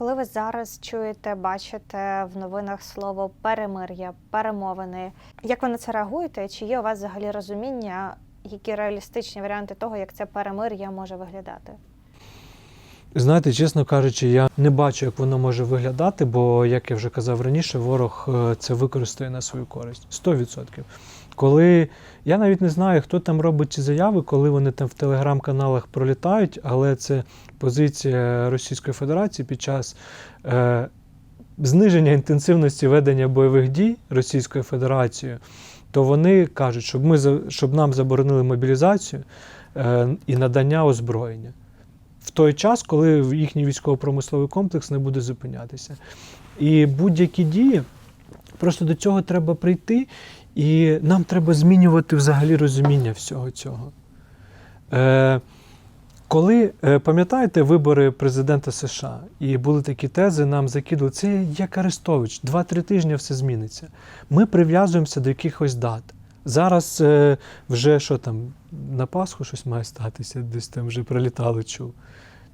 Коли ви зараз чуєте, бачите в новинах слово перемир'я, перемовини, як ви на це реагуєте? Чи є у вас взагалі розуміння, які реалістичні варіанти того, як це перемир'я може виглядати? Знаєте, чесно кажучи, я не бачу, як воно може виглядати, бо, як я вже казав раніше, ворог е, це використає на свою користь 100%. Коли я навіть не знаю, хто там робить ці заяви, коли вони там в телеграм-каналах пролітають, але це позиція Російської Федерації під час е, зниження інтенсивності ведення бойових дій Російською Федерацією, то вони кажуть, щоб, ми, щоб нам заборонили мобілізацію е, і надання озброєння в той час, коли їхній військово-промисловий комплекс не буде зупинятися. І будь-які дії, просто до цього треба прийти, і нам треба змінювати взагалі розуміння всього цього. Е, коли е, пам'ятаєте вибори президента США, і були такі тези, нам закидали, це як Арестович, 2-3 тижні все зміниться. Ми прив'язуємося до якихось дат. Зараз е, вже що там, на Пасху щось має статися, десь там вже прилітало, чув.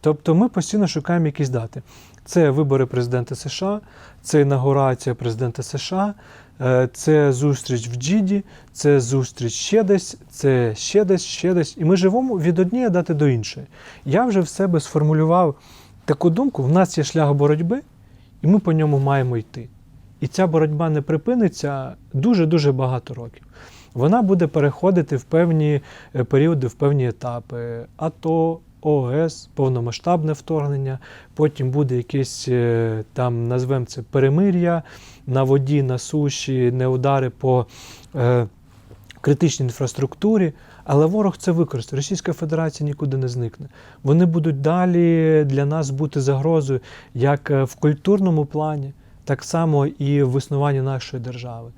Тобто ми постійно шукаємо якісь дати. Це вибори президента США, це інаугурація президента США, е, це зустріч в Джіді, це зустріч ще десь, це ще десь, ще десь. І ми живемо від однієї дати до іншої. Я вже в себе сформулював таку думку: в нас є шлях боротьби, і ми по ньому маємо йти. І ця боротьба не припиниться дуже-дуже багато років. Вона буде переходити в певні е, періоди, в певні етапи. АТО, ООС, повномасштабне вторгнення, потім буде якесь е, там, назвемо це перемир'я на воді, на суші, не удари по е, критичній інфраструктурі. Але ворог це використає. Російська Федерація нікуди не зникне. Вони будуть далі для нас бути загрозою як е, в культурному плані, так само і в існуванні нашої держави.